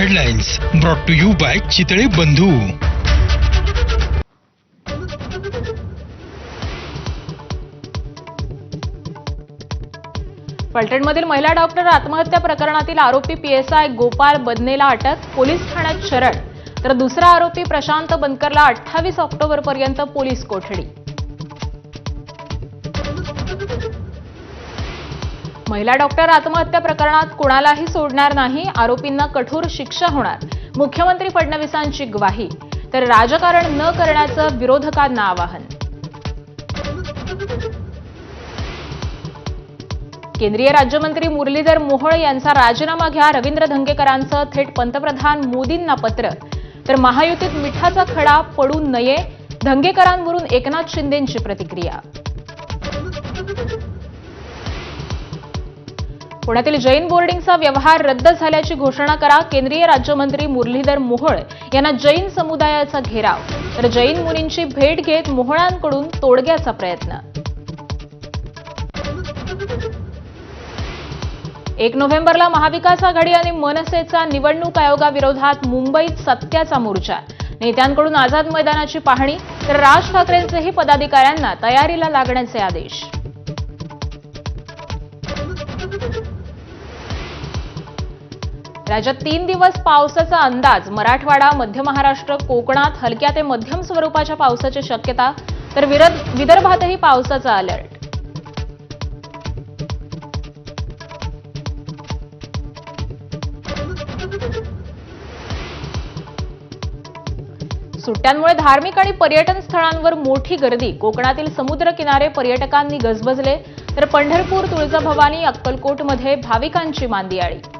Headlines brought to you by Chitale Bandhu. फलटणमधील महिला doctor आत्महत्या प्रकरणातील आरोपी पीएसआय गोपाल बदनेला अटक पोलीस ठाण्यात शरण. तर दुसरा आरोपी प्रशांत बनकरला अठ्ठावीस ऑक्टोबरपर्यंत पोलीस कोठडी. महिला डॉक्टर आत्महत्या प्रकरणात कुणालाही सोडणार नाही आरोपींना कठोर शिक्षा होणार मुख्यमंत्री फडणवीसांची ग्वाही तर राजकारण न करण्याचं विरोधकांना आवाहन. केंद्रीय राज्यमंत्री मुरलीधर मोहोळ यांचा राजीनामा घ्या रवींद्र धंगेकरांचं थेट पंतप्रधान मोदींना पत्र तर महायुतीत मिठाचा खडा पडू नये धंगेकरांवरून एकनाथ शिंदेंची प्रतिक्रिया. पुण्यातील जैन बोर्डिंगचा व्यवहार रद्द झाल्याची घोषणा करा. केंद्रीय राज्यमंत्री मुरलीधर मोहोळ यांना जैन समुदायाचा घेराव. तर जैन मुनींची भेट घेत मोहोळांकडून तोडग्याचा प्रयत्न. एक नोव्हेंबरला महाविकास आघाडी आणि मनसेचा निवडणूक आयोगाविरोधात मुंबईत सत्याचा मोर्चा. नेत्यांकडून आझाद मैदानाची पाहणी तर राज ठाकरेंचेही पदाधिकाऱ्यांना तयारीला लागण्याचे आदेश. राज्यात तीन दिवस पावसाचा अंदाज. मराठवाडा मध्य महाराष्ट्र कोकणात हलक्या ते मध्यम स्वरूपाच्या पावसाची शक्यता. तर विरध- विदर्भातही पावसाचा अलर्ट सुट्ट्यांमुळे धार्मिक आणि पर्यटन स्थळांवर मोठी गर्दी. कोकणातील समुद्र किनारे पर्यटकांनी गजबजले. तर पंढरपूर तुळजाभवानी अक्कलकोटमध्ये भाविकांची मांदियाळी.